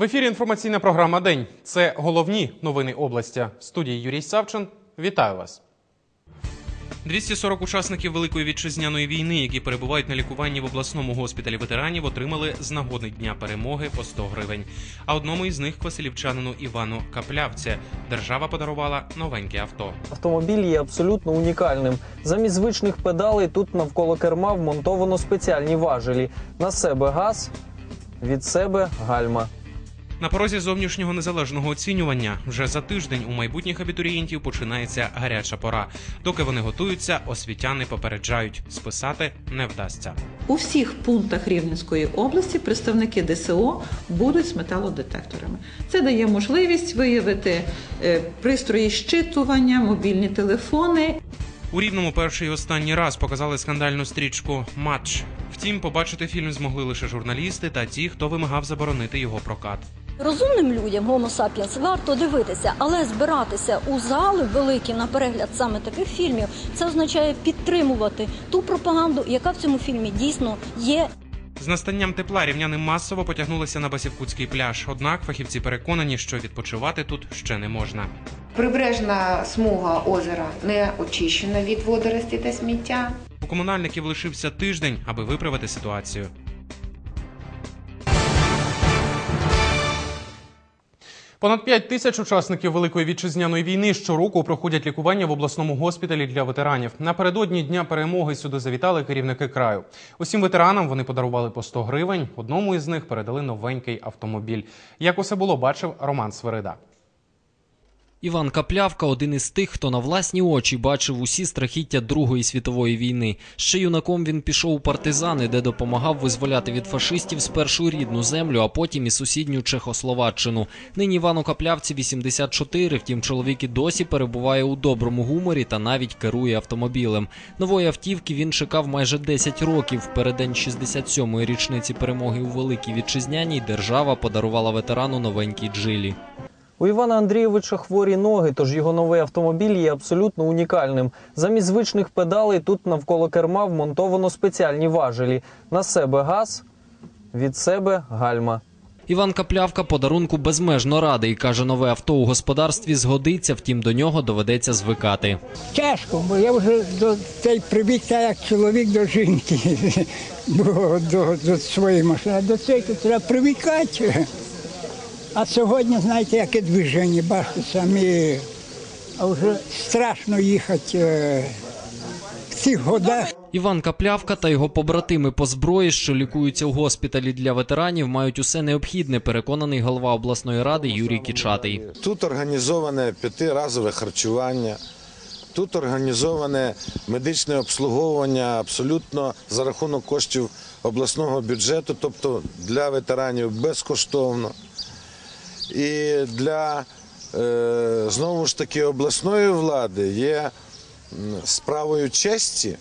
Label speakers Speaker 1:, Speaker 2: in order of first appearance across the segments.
Speaker 1: В ефірі інформаційна програма День. Це головні новини області. В студії Юрій Савчин. Вітаю вас. 240 учасників Великої вітчизняної війни, які перебувають на лікуванні в обласному госпіталі ветеранів, отримали з нагоди дня перемоги по 100 гривень. А одному із них Василівчанину Івану Каплявце держава подарувала новеньке авто.
Speaker 2: Автомобіль є абсолютно унікальним. Замість звичних педалей тут навколо керма вмонтовано спеціальні важелі. На себе газ, від себе гальма.
Speaker 1: На порозі зовнішнього незалежного оцінювання вже за тиждень у майбутніх абітурієнтів починається гаряча пора. Доки вони готуються, освітяни попереджають, списати не вдасться.
Speaker 3: У всіх пунктах Рівненської області представники ДСО будуть з металодетекторами. Це дає можливість виявити е, пристрої щитування, мобільні телефони.
Speaker 1: У рівному перший і останній раз показали скандальну стрічку Матч. Втім, побачити фільм змогли лише журналісти та ті, хто вимагав заборонити його прокат.
Speaker 4: Розумним людям Homo sapiens варто дивитися, але збиратися у зали великі на перегляд саме таких фільмів це означає підтримувати ту пропаганду, яка в цьому фільмі дійсно є
Speaker 1: З настанням тепла рівняни масово потягнулися на Басівкутський пляж. Однак фахівці переконані, що відпочивати тут ще не можна.
Speaker 5: Прибережна смуга озера не очищена від водорості та сміття.
Speaker 1: У комунальників лишився тиждень, аби виправити ситуацію. Понад 5 тисяч учасників Великої вітчизняної війни щороку проходять лікування в обласному госпіталі для ветеранів. Напередодні дня перемоги сюди завітали керівники краю. Усім ветеранам вони подарували по 100 гривень. Одному із них передали новенький автомобіль. Як усе було, бачив Роман Свирида.
Speaker 6: Іван Каплявка один із тих, хто на власні очі бачив усі страхіття Другої світової війни. Ще юнаком він пішов у партизани, де допомагав визволяти від фашистів спершу рідну землю, а потім і сусідню Чехословаччину. Нині Івану Каплявці 84, втім чоловік і досі перебуває у доброму гуморі та навіть керує автомобілем. Нової автівки він чекав майже 10 років. В переддень 67-ї річниці перемоги у Великій Вітчизняній держава подарувала ветерану новенькій джилі.
Speaker 2: У Івана Андрійовича хворі ноги, тож його новий автомобіль є абсолютно унікальним. Замість звичних педалей тут навколо керма вмонтовано спеціальні важелі. На себе газ, від себе гальма.
Speaker 6: Іван Каплявка подарунку безмежно радий. Каже, нове авто у господарстві згодиться, втім до нього доведеться звикати.
Speaker 7: Тяжко, бо я вже до цей так як чоловік до жінки, бо до, до своєї машини. До цього треба привікати. А сьогодні, знаєте, яке движення, бачите, самі, а вже страшно їхати е, в цих годах.
Speaker 6: Іван Каплявка та його побратими по зброї, що лікуються у госпіталі для ветеранів, мають усе необхідне. Переконаний голова обласної ради Юрій Кічатий.
Speaker 8: Тут організоване п'ятиразове харчування, тут організоване медичне обслуговування абсолютно за рахунок коштів обласного бюджету, тобто для ветеранів безкоштовно. І для е, знову ж таки обласної влади є справою честі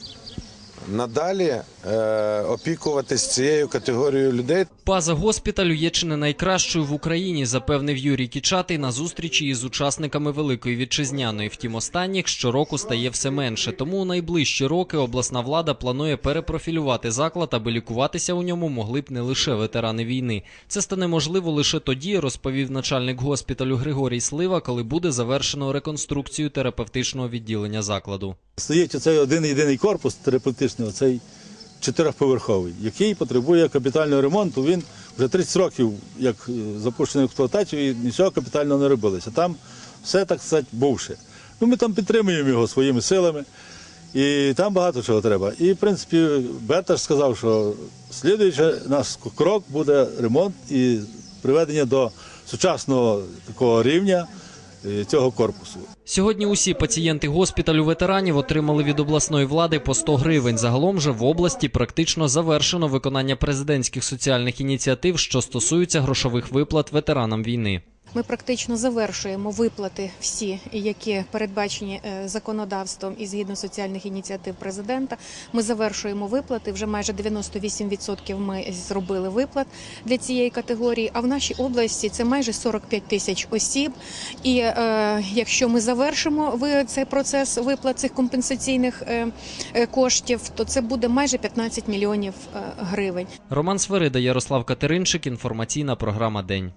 Speaker 8: надалі е, опікуватись цією категорією людей.
Speaker 6: База госпіталю є чи не найкращою в Україні, запевнив Юрій Кічатий на зустрічі із учасниками Великої вітчизняної. Втім, останніх щороку стає все менше. Тому у найближчі роки обласна влада планує перепрофілювати заклад, аби лікуватися у ньому могли б не лише ветерани війни. Це стане можливо лише тоді, розповів начальник госпіталю Григорій Слива, коли буде завершено реконструкцію терапевтичного відділення закладу.
Speaker 9: Стоїть оцей один єдиний корпус терапевтичний, оцей чотирьохповерховий, який потребує капітального ремонту. Він вже 30 років, як е, запущений в експлуатацію, і нічого капітального не робилося. Там все так сказати бувше. Ну, ми там підтримуємо його своїми силами, і там багато чого треба. І, в принципі, Берташ сказав, що слідуючий наш крок буде ремонт і приведення до сучасного такого рівня цього корпусу.
Speaker 6: Сьогодні усі пацієнти госпіталю ветеранів отримали від обласної влади по 100 гривень. Загалом же в області практично завершено виконання президентських соціальних ініціатив, що стосуються грошових виплат ветеранам війни.
Speaker 10: Ми практично завершуємо виплати всі, які передбачені е, законодавством і згідно соціальних ініціатив президента. Ми завершуємо виплати. Вже майже 98% ми зробили виплат для цієї категорії. А в нашій області це майже 45 тисяч осіб. І е, якщо ми завершимо цей процес виплат цих компенсаційних е, е, коштів, то це буде майже 15 мільйонів гривень.
Speaker 6: Роман Свирида, Ярослав Катеринчик. Інформаційна програма День.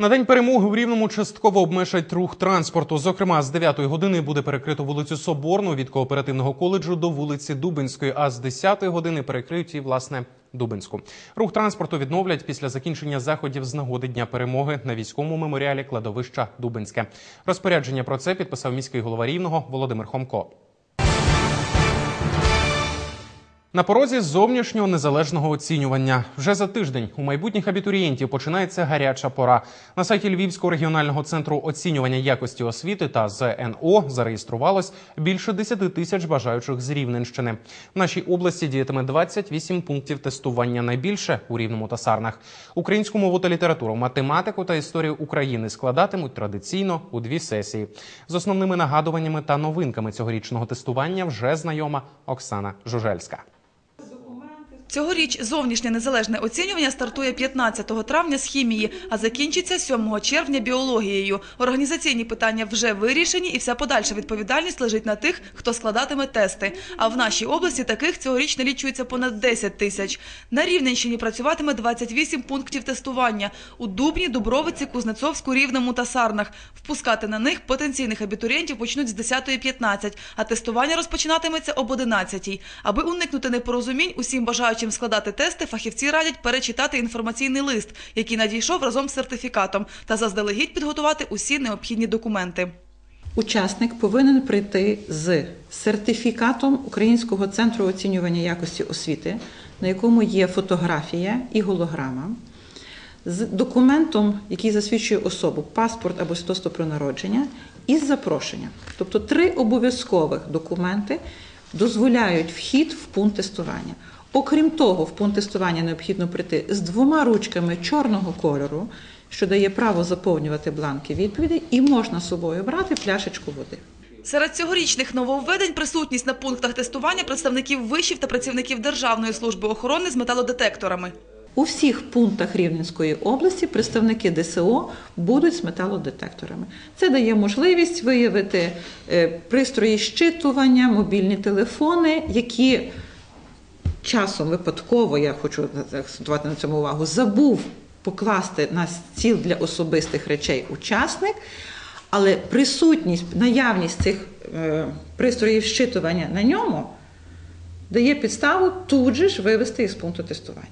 Speaker 1: На день перемоги у рівному частково обмежать рух транспорту. Зокрема, з 9 години буде перекрито вулицю Соборну від кооперативного коледжу до вулиці Дубинської, а з 10 години перекриють і власне Дубинську. Рух транспорту відновлять після закінчення заходів з нагоди Дня перемоги на військовому меморіалі кладовища Дубинське. Розпорядження про це підписав міський голова рівного Володимир Хомко. На порозі зовнішнього незалежного оцінювання вже за тиждень у майбутніх абітурієнтів починається гаряча пора. На сайті Львівського регіонального центру оцінювання якості освіти та ЗНО зареєструвалось більше 10 тисяч бажаючих з Рівненщини. В нашій області діятиме 28 пунктів тестування. Найбільше у рівному та сарнах. Українську мову та літературу, математику та історію України складатимуть традиційно у дві сесії. З основними нагадуваннями та новинками цьогорічного тестування вже знайома Оксана Жужельська.
Speaker 11: Цьогоріч зовнішнє незалежне оцінювання стартує 15 травня з хімії, а закінчиться 7 червня біологією. Організаційні питання вже вирішені, і вся подальша відповідальність лежить на тих, хто складатиме тести. А в нашій області таких цьогоріч налічується понад 10 тисяч. На Рівненщині працюватиме 28 пунктів тестування у Дубні, Дубровиці, Кузнецовську, Рівному та Сарнах. Впускати на них потенційних абітурієнтів почнуть з 10.15, а тестування розпочинатиметься об 11.00. Аби уникнути непорозумінь, усім бажаючим складати тести фахівці радять перечитати інформаційний лист, який надійшов разом з сертифікатом, та заздалегідь підготувати усі необхідні документи.
Speaker 3: Учасник повинен прийти з сертифікатом Українського центру оцінювання якості освіти, на якому є фотографія і голограма, з документом, який засвідчує особу, паспорт або свідоцтво про народження, і з запрошенням. Тобто три обов'язкових документи дозволяють вхід в пункт тестування. Окрім того, в пункт тестування необхідно прийти з двома ручками чорного кольору, що дає право заповнювати бланки відповідей, і можна з собою брати пляшечку води.
Speaker 11: Серед цьогорічних нововведень присутність на пунктах тестування представників вишів та працівників Державної служби охорони з металодетекторами.
Speaker 3: У всіх пунктах Рівненської області представники ДСО будуть з металодетекторами. Це дає можливість виявити е, пристрої щитування, мобільні телефони, які часом випадково, я хочу акцентувати на цьому увагу, забув покласти на стіл для особистих речей учасник, але присутність, наявність цих е, пристроїв щитування на ньому дає підставу тут же ж вивести із пункту тестування.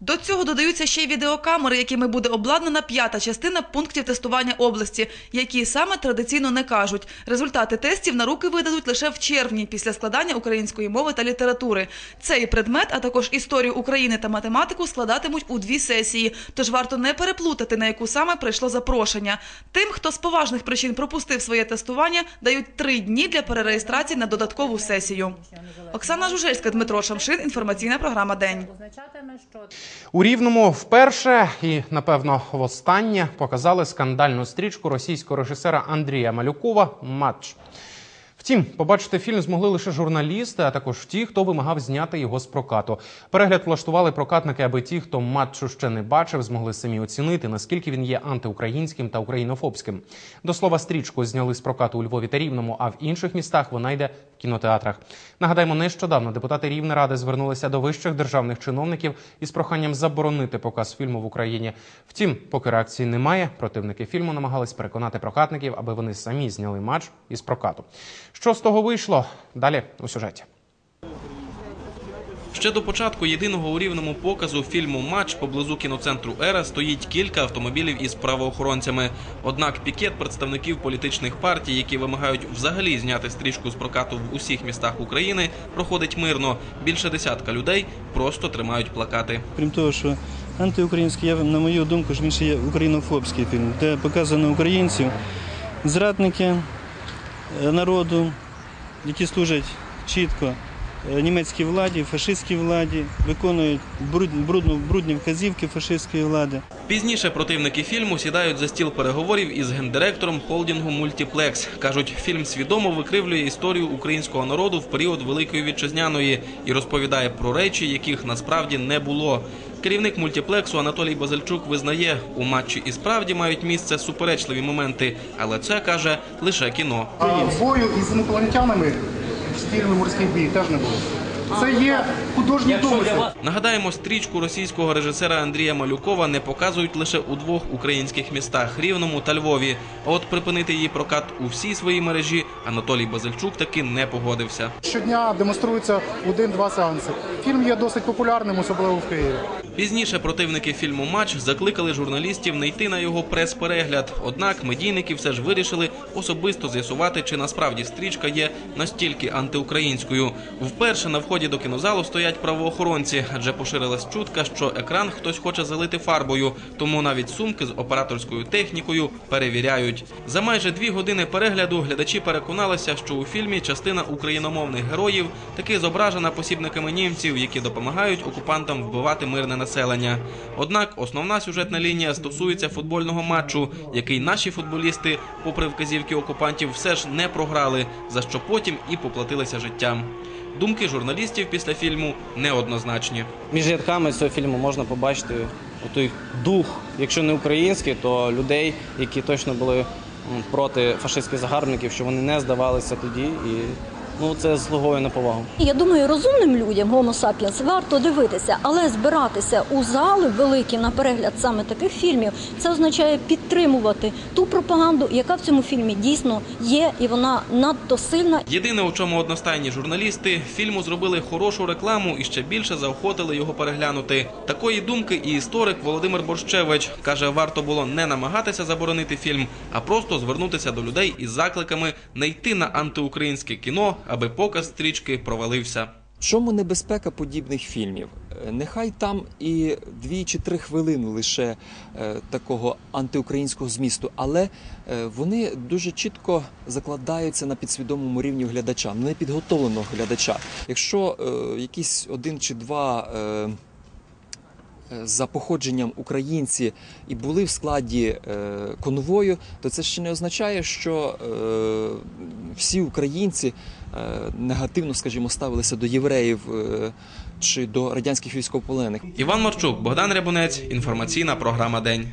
Speaker 11: До цього додаються ще й відеокамери, якими буде обладнана п'ята частина пунктів тестування області, які саме традиційно не кажуть. Результати тестів на руки видадуть лише в червні після складання української мови та літератури. Цей предмет, а також історію України та математику складатимуть у дві сесії. Тож варто не переплутати, на яку саме прийшло запрошення. Тим, хто з поважних причин пропустив своє тестування, дають три дні для перереєстрації на додаткову сесію. Оксана Жужельська, Дмитро Шамшин. Інформаційна програма День.
Speaker 1: У Рівному вперше і напевно востаннє показали скандальну стрічку російського режисера Андрія Малюкова Матч. Втім, побачити фільм змогли лише журналісти, а також ті, хто вимагав зняти його з прокату. Перегляд влаштували прокатники, аби ті, хто матчу ще не бачив, змогли самі оцінити, наскільки він є антиукраїнським та українофобським. До слова, стрічку зняли з прокату у Львові та Рівному, а в інших містах вона йде в кінотеатрах. Нагадаємо, нещодавно депутати Рівнеради звернулися до вищих державних чиновників із проханням заборонити показ фільму в Україні. Втім, поки реакції немає, противники фільму намагались переконати прокатників, аби вони самі зняли матч із прокату. Що з того вийшло? Далі у сюжеті. Ще до початку єдиного у рівному показу фільму Матч поблизу кіноцентру Ера стоїть кілька автомобілів із правоохоронцями. Однак пікет представників політичних партій, які вимагають взагалі зняти стрічку з прокату в усіх містах України, проходить мирно. Більше десятка людей просто тримають плакати.
Speaker 12: Крім того, що антиукраїнський, я, на мою думку, що він ще є українофобський фільм, де показано українців, зрадники народу, які служать чітко е, німецькій владі, фашистській владі, виконують бруд- брудну, брудні вказівки фашистської влади.
Speaker 1: Пізніше противники фільму сідають за стіл переговорів із гендиректором холдингу Мультіплекс. кажуть, фільм свідомо викривлює історію українського народу в період Великої вітчизняної і розповідає про речі, яких насправді не було. Керівник мультиплексу Анатолій Базальчук визнає, у матчі і справді мають місце суперечливі моменти, але це каже лише кіно.
Speaker 13: Бою із інопланетянами стільний морський бій теж не було. Це є художній домисел.
Speaker 14: Нагадаємо, стрічку російського режисера Андрія Малюкова не показують лише у двох українських містах Рівному та Львові. А от припинити її прокат у всій своїй мережі Анатолій Базильчук таки не погодився.
Speaker 13: Щодня демонструється один-два сеанси. Фільм є досить популярним, особливо в Києві.
Speaker 14: Пізніше противники фільму Матч закликали журналістів не йти на його прес-перегляд. Однак медійники все ж вирішили особисто з'ясувати, чи насправді стрічка є настільки антиукраїнською. Вперше на вході до кінозалу стоять правоохоронці, адже поширилась чутка, що екран хтось хоче залити фарбою, тому навіть сумки з операторською технікою перевіряють. За майже дві години перегляду глядачі переконалися, що у фільмі частина україномовних героїв таки зображена посібниками німців, які допомагають окупантам вбивати мирне населення. Однак основна сюжетна лінія стосується футбольного матчу, який наші футболісти, попри вказівки окупантів, все ж не програли, за що потім і поплатилися життям. Думки журналістів після фільму неоднозначні.
Speaker 15: Між рядками цього фільму можна побачити той дух, якщо не український, то людей, які точно були проти фашистських загарбників, що вони не здавалися тоді, і ну це заслуговує на повагу.
Speaker 4: Я думаю, розумним людям Homo sapiens варто дивитися, але збиратися у зали великі на перегляд саме таких фільмів це означає підтримувати ту пропаганду, яка в цьому фільмі дійсно є, і вона надто сильна.
Speaker 14: Єдине, у чому одностайні журналісти, фільму зробили хорошу рекламу і ще більше заохотили його переглянути. Такої думки і історик Володимир Борщевич каже, варто було не намагатися заборонити фільм, а просто звернутися до людей із закликами не йти на антиукраїнське кіно, аби показ стрічки провалився.
Speaker 16: Чому небезпека подібних фільмів? Е, Нехай там і дві чи три хвилини лише е, такого антиукраїнського змісту, але е, вони дуже чітко закладаються на підсвідомому рівні глядача, непідготовленого глядача. Якщо е, якісь один чи два. Е, за походженням українці і були в складі е, конвою, то це ще не означає, що е, всі українці негативно, скажімо, ставилися до євреїв е, чи до радянських військовополонених.
Speaker 14: Іван Марчук, Богдан Рябунець. Інформаційна програма День.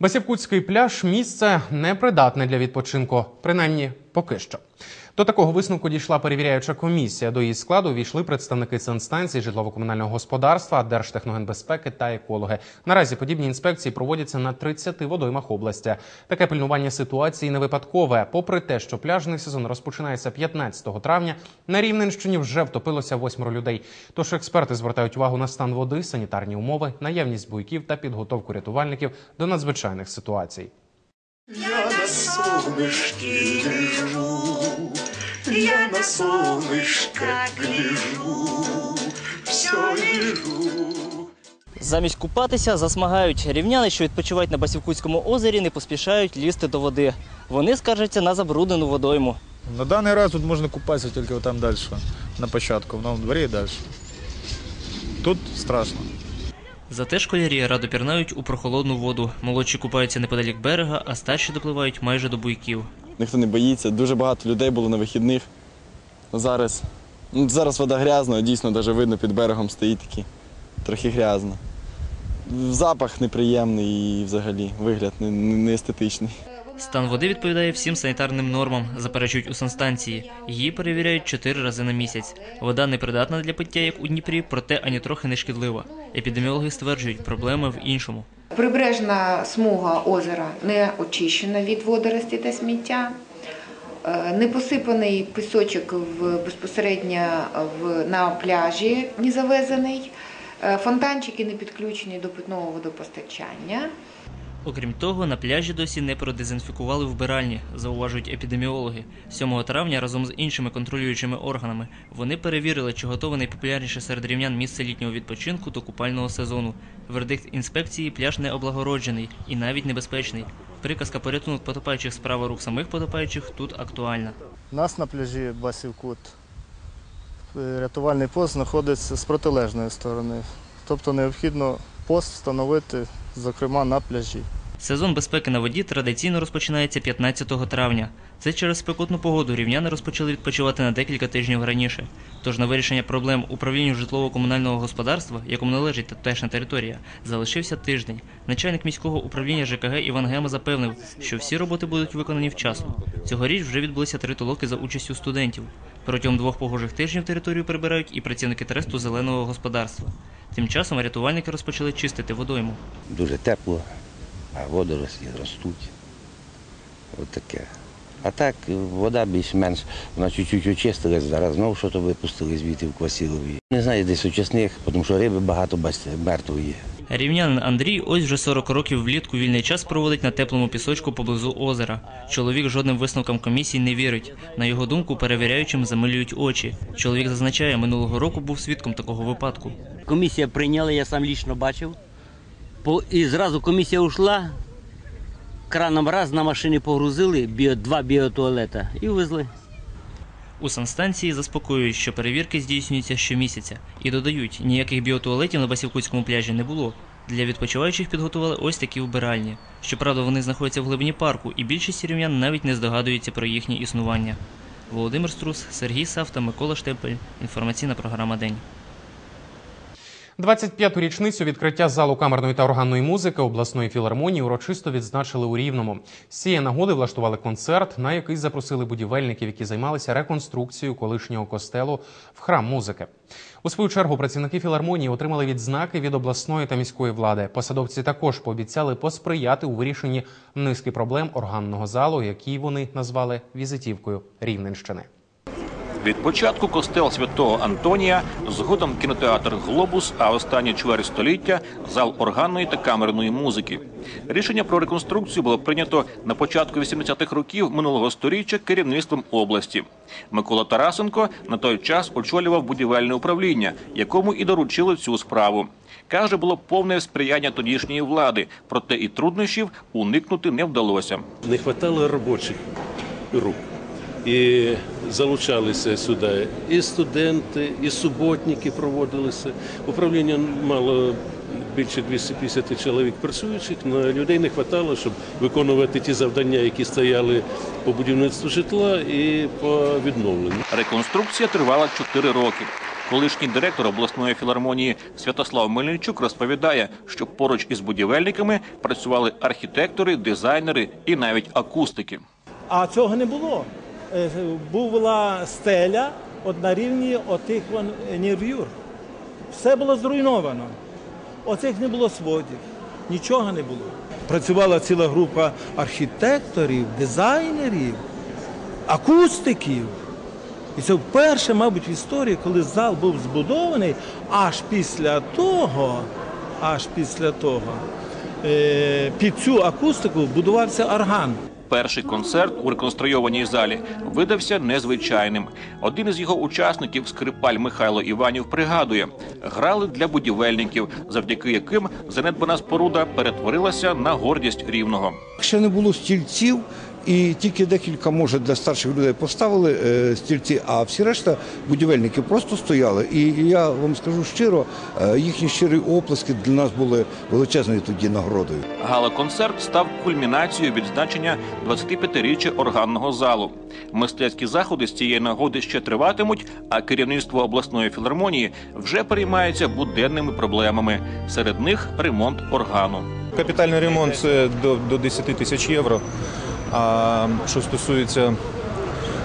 Speaker 1: Басівкутський пляж місце непридатне для відпочинку, принаймні поки що. До такого висновку дійшла перевіряюча комісія. До її складу війшли представники санстанцій житлово-комунального господарства, Держтехногенбезпеки та екологи. Наразі подібні інспекції проводяться на 30 водоймах області. Таке пильнування ситуації не випадкове. Попри те, що пляжний сезон розпочинається 15 травня, на Рівненщині вже втопилося восьмеро людей. Тож експерти звертають увагу на стан води, санітарні умови, наявність буйків та підготовку рятувальників до надзвичайних ситуацій.
Speaker 17: Я на лежу, я на солнышко гляжу, все лежу.
Speaker 18: Замість купатися засмагають рівняни, що відпочивають на Басівкутському озері, не поспішають лізти до води. Вони скаржаться на забруднену водойму.
Speaker 19: На данный раз тут можно купаться только вот там дальше, на початку, в новом дворе и дальше. Тут страшно.
Speaker 20: Зате школярі радо пірнають у прохолодну воду. Молодші купаються неподалік берега, а старші допливають майже до буйків.
Speaker 21: Ніхто не боїться. Дуже багато людей було на вихідних. Зараз, ну, зараз вода грязна, дійсно навіть видно під берегом стоїть такі, трохи грязно. Запах неприємний і взагалі вигляд не, не естетичний.
Speaker 20: Стан води відповідає всім санітарним нормам, заперечують у санстанції. Її перевіряють чотири рази на місяць. Вода непридатна для пиття, як у Дніпрі, проте ані трохи не шкідлива. Епідеміологи стверджують, проблеми в іншому.
Speaker 5: Прибережна смуга озера не очищена від водорості та сміття. Е, Не посипаний пісочок в, безпосередньо в, на пляжі, не завезений. Е, Фонтанчики не підключені до питного водопостачання.
Speaker 20: Окрім того, на пляжі досі не продезінфікували вбиральні, зауважують епідеміологи. 7 травня разом з іншими контролюючими органами вони перевірили, чи готове найпопулярніше серед рівнян місце літнього відпочинку до купального сезону. Вердикт інспекції пляж не облагороджений і навіть небезпечний. Приказка порятунок потопаючих справа рук самих потопаючих тут актуальна.
Speaker 22: Нас на пляжі Басівкут е, рятувальний пост знаходиться з протилежної сторони. Тобто необхідно пост встановити, зокрема, на пляжі.
Speaker 20: Сезон безпеки на воді традиційно розпочинається 15 травня. Це через спекотну погоду рівняни розпочали відпочивати на декілька тижнів раніше. Тож на вирішення проблем управлінню житлово-комунального господарства, якому належить тутешня територія, залишився тиждень. Начальник міського управління ЖКГ Іван Гема запевнив, що всі роботи будуть виконані вчасно. Цьогоріч вже відбулися три толоки за участю студентів. Протягом двох погожих тижнів територію прибирають і працівники тресту зеленого господарства. Тим часом рятувальники розпочали чистити водойму.
Speaker 23: Дуже тепло, а водорослі ростуть. От таке. А так, вода більш-менш, вона чуть-чуть очистилась, зараз знову щось випустили звідти в Квасилові. Не знаю, десь очисних, тому що риби багато, бачите, мертвої.
Speaker 20: Рівнянин Андрій ось вже 40 років влітку вільний час проводить на теплому пісочку поблизу озера. Чоловік жодним висновкам комісії не вірить. На його думку, перевіряючим замилюють очі. Чоловік зазначає, минулого року був свідком такого випадку.
Speaker 24: Комісія прийняла, я сам лічно бачив. І зразу комісія ушла, краном раз на машині погрузили, біо, два біотуалета і везли.
Speaker 20: У санстанції заспокоюють, що перевірки здійснюються щомісяця. І додають, ніяких біотуалетів на Басівкутському пляжі не було. Для відпочиваючих підготували ось такі вбиральні. Щоправда, вони знаходяться в глибині парку, і більшість рівнян навіть не здогадується про їхнє існування. Володимир Струс, Сергій Савта, Микола Штепель. Інформаційна програма День.
Speaker 1: 25-ту річницю відкриття залу камерної та органної музики обласної філармонії урочисто відзначили у Рівному. З нагоди влаштували концерт, на який запросили будівельників, які займалися реконструкцією колишнього костелу в храм музики. У свою чергу працівники філармонії отримали відзнаки від обласної та міської влади. Посадовці також пообіцяли посприяти у вирішенні низки проблем органного залу, які вони назвали візитівкою Рівненщини.
Speaker 25: Від початку костел святого Антонія, згодом кінотеатр Глобус, а останні чверть століття зал органної та камерної музики. Рішення про реконструкцію було прийнято на початку 80-х років минулого сторіччя керівництвом області. Микола Тарасенко на той час очолював будівельне управління, якому і доручили цю справу. Каже, було повне сприяння тодішньої влади, проте і труднощів уникнути не вдалося.
Speaker 26: Не вистачало робочих рук. І залучалися сюди і студенти, і суботники проводилися. Управління мало більше 250 чоловік працюючих, але людей не вистачало, щоб виконувати ті завдання, які стояли по будівництву житла і по відновленню.
Speaker 25: Реконструкція тривала 4 роки. Колишній директор обласної філармонії Святослав Мельничук розповідає, що поруч із будівельниками працювали архітектори, дизайнери і навіть акустики.
Speaker 22: А цього не було. Е, Була стеля от на рівні отих вон нервюр. Все було зруйновано. Оцих не було сводів, нічого не було. Працювала ціла група архітекторів, дизайнерів, акустиків. І це вперше, мабуть, в історії, коли зал був збудований, аж після того, аж після того, е, під цю акустику будувався орган.
Speaker 25: Перший концерт у реконструйованій залі видався незвичайним. Один із його учасників, скрипаль Михайло Іванів, пригадує, грали для будівельників, завдяки яким занедбана споруда перетворилася на гордість рівного.
Speaker 27: Ще не було стільців, і тільки декілька, може, для старших людей поставили е, стільці, а всі решта будівельники просто стояли. І я вам скажу щиро, е, їхні щирі оплески для нас були величезною тоді нагородою.
Speaker 25: Гала-концерт став кульмінацією відзначення 25-річчя органного залу. Мистецькі заходи з цієї нагоди ще триватимуть, а керівництво обласної філармонії вже переймається буденними проблемами. Серед них ремонт органу.
Speaker 28: Капітальний ремонт це до, до 10 тисяч євро. А що стосується,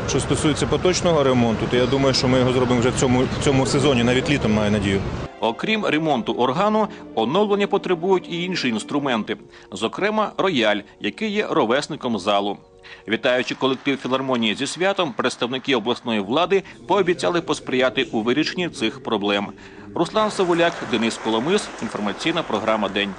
Speaker 28: що стосується поточного ремонту, то я думаю, що ми його зробимо вже в цьому, в цьому сезоні, навіть літом маю надію.
Speaker 25: Окрім ремонту органу, оновлення потребують і інші інструменти, зокрема рояль, який є ровесником залу. Вітаючи колектив філармонії зі святом, представники обласної влади пообіцяли посприяти у вирішенні цих проблем. Руслан Савуляк, Денис Коломис. Інформаційна програма День.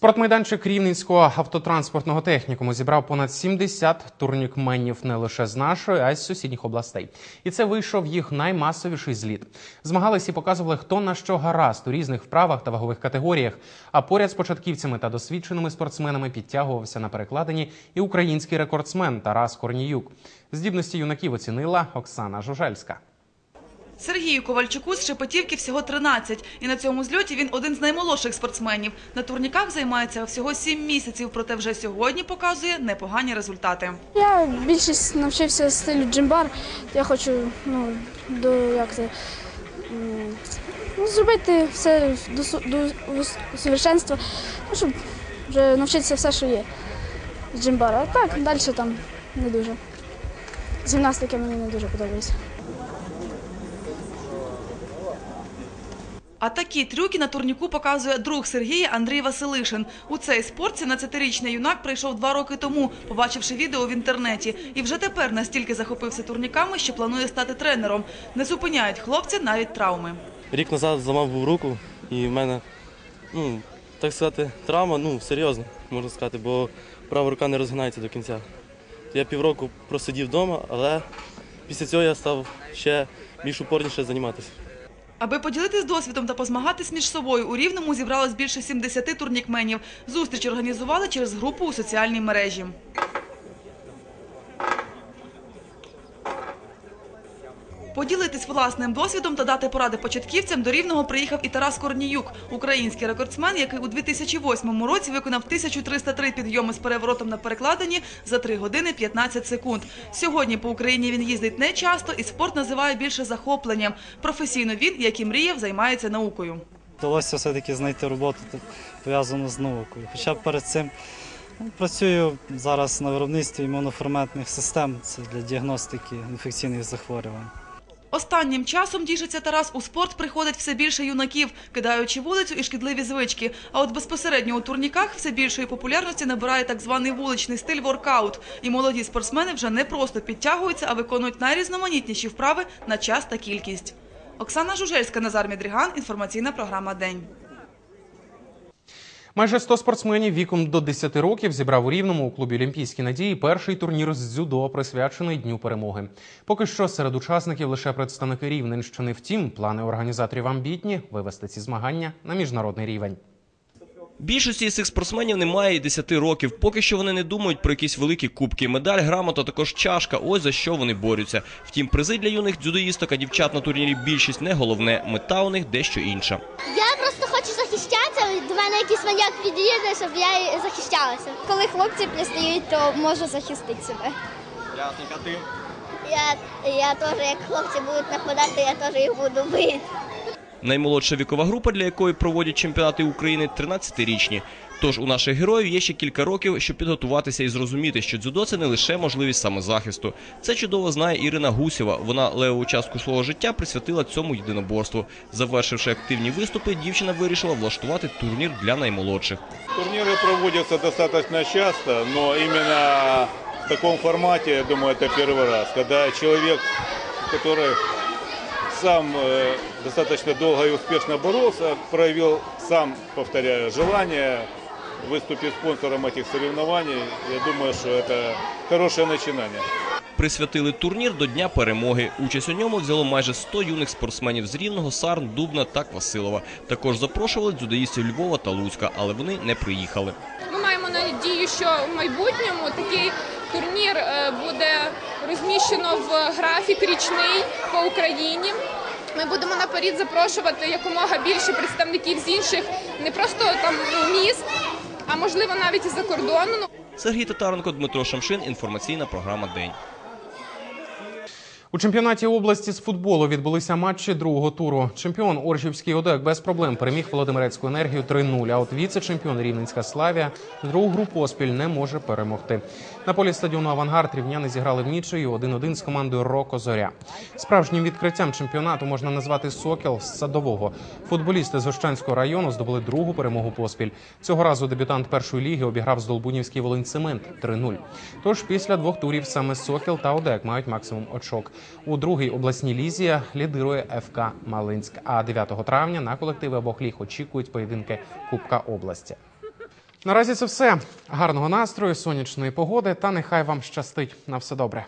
Speaker 1: Спортмайданчик Рівненського автотранспортного технікуму зібрав понад 70 турнікменів не лише з нашої, а й з сусідніх областей. І це вийшов їх наймасовіший зліт. Змагалися і показували, хто на що гаразд у різних вправах та вагових категоріях. А поряд з початківцями та досвідченими спортсменами підтягувався на перекладині і український рекордсмен Тарас Корніюк. Здібності юнаків оцінила Оксана Жужельська.
Speaker 11: Сергію Ковальчуку з Шепетівки всього 13, і на цьому зльоті він один з наймолодших спортсменів. На турніках займається всього 7 місяців, проте вже сьогодні показує непогані результати.
Speaker 29: Я більшість навчився стилю джимбар. Я хочу ну, до, як це, ну, зробити все до, до ус- усовершенства, ну, щоб вже навчитися все, що є з джимбара. А так, далі там не дуже. з гімнастики мені не дуже подобається.
Speaker 11: А такі трюки на турніку показує друг Сергія Андрій Василишин. У цей спорт 17-річний юнак прийшов два роки тому, побачивши відео в інтернеті. І вже тепер настільки захопився турніками, що планує стати тренером. Не зупиняють хлопця навіть травми.
Speaker 30: Рік назад зламав був руку, і в мене, ну, так сказати, травма, ну, серйозна, можна сказати, бо права рука не розгинається до кінця. Я півроку просидів вдома, але після цього я став ще більш упорніше займатися.
Speaker 11: Аби поділитись досвідом та позмагатись між собою, у Рівному зібралось більше 70 турнікменів. Зустріч організували через групу у соціальній мережі. Поділитись власним досвідом та дати поради початківцям до Рівного приїхав і Тарас Корніюк, український рекордсмен, який у 2008 році виконав 1303 підйоми з переворотом на перекладині за 3 години 15 секунд. Сьогодні по Україні він їздить не часто і спорт називає більше захопленням. Професійно він, як і мріяв, займається наукою.
Speaker 31: Вдалося все-таки знайти роботу пов'язану з наукою. Хоча перед цим ну, працюю зараз на виробництві імуноферментних систем це для діагностики інфекційних захворювань.
Speaker 11: Останнім часом тішиться Тарас у спорт приходить все більше юнаків, кидаючи вулицю і шкідливі звички. А от безпосередньо у турніках все більшої популярності набирає так званий вуличний стиль воркаут. І молоді спортсмени вже не просто підтягуються, а виконують найрізноманітніші вправи на час та кількість. Оксана Жужельська, Назар Мідріган. Інформаційна програма День.
Speaker 1: Майже 100 спортсменів віком до 10 років зібрав у Рівному у клубі Олімпійські надії перший турнір з дзюдо, присвячений Дню перемоги. Поки що серед учасників лише представники Рівненщини. Втім, плани організаторів амбітні вивести ці змагання на міжнародний рівень.
Speaker 32: Більшості з цих спортсменів немає і 10 років. Поки що вони не думають про якісь великі кубки. Медаль, грамота, також чашка. Ось за що вони борються. Втім, призи для юних дзюдоїсток, а дівчат на турнірі більшість не головне. Мета у них дещо інша.
Speaker 33: Я просто хочу захищатися. До мене якийсь маньяк під'їде, щоб я захищалася. Коли хлопці пристають, то можу захистити себе.
Speaker 32: Ясненько, ти?
Speaker 33: Я, я теж, як хлопці будуть нападати, я теж їх буду бити.
Speaker 32: Наймолодша вікова група, для якої проводять чемпіонати України, 13-річні. Тож у наших героїв є ще кілька років, щоб підготуватися і зрозуміти, що дзюдо це не лише можливість самозахисту. Це чудово знає Ірина Гусєва. Вона левову частку свого життя присвятила цьому єдиноборству. Завершивши активні виступи, дівчина вирішила влаштувати турнір для наймолодших.
Speaker 28: Турниры проводятся достаточно часто, но именно в таком формате, я думаю, это первый раз, когда человек, который сам э, достаточно долго и успешно боролся, проявил сам, повторяю, желание выступить спонсором этих соревнований. Я думаю, что это хорошее начинание.
Speaker 32: Присвятили турнір до Дня перемоги. Участь у ньому взяло майже 100 юних спортсменів з Рівного, Сарн, Дубна та Квасилова. Також запрошували дзюдоїстів Львова та Луцька, але вони не приїхали.
Speaker 34: Ми маємо надію, що в майбутньому такий турнір е, буде розміщено в графік річний по Україні. Ми будемо наперед запрошувати якомога більше представників з інших не просто там міст, а можливо навіть і за кордону. Ну,
Speaker 32: Сергій Татаренко, Дмитро Шамшин. Інформаційна програма День.
Speaker 1: У чемпіонаті області з футболу відбулися матчі другого туру. Чемпіон Оржівський ОДЕК без проблем переміг Володимирецьку енергію 3-0, А от віце-чемпіон Рівненська Славія другу гру поспіль не може перемогти. На полі стадіону Авангард рівняни зіграли в нічию 1-1 з командою Роко Зоря. Справжнім відкриттям чемпіонату можна назвати Сокіл з садового. Футболісти з Ощанського району здобули другу перемогу поспіль. Цього разу дебютант першої ліги обіграв Здолбунівський Волинцемент 3-0. Тож після двох турів саме Сокіл та ОДЕК мають максимум очок. У другій обласній лізі лідирує ФК Малинськ. А 9 травня на колективи обох ліг очікують поєдинки Кубка області. Наразі це все. Гарного настрою, сонячної погоди та нехай вам щастить. На все добре.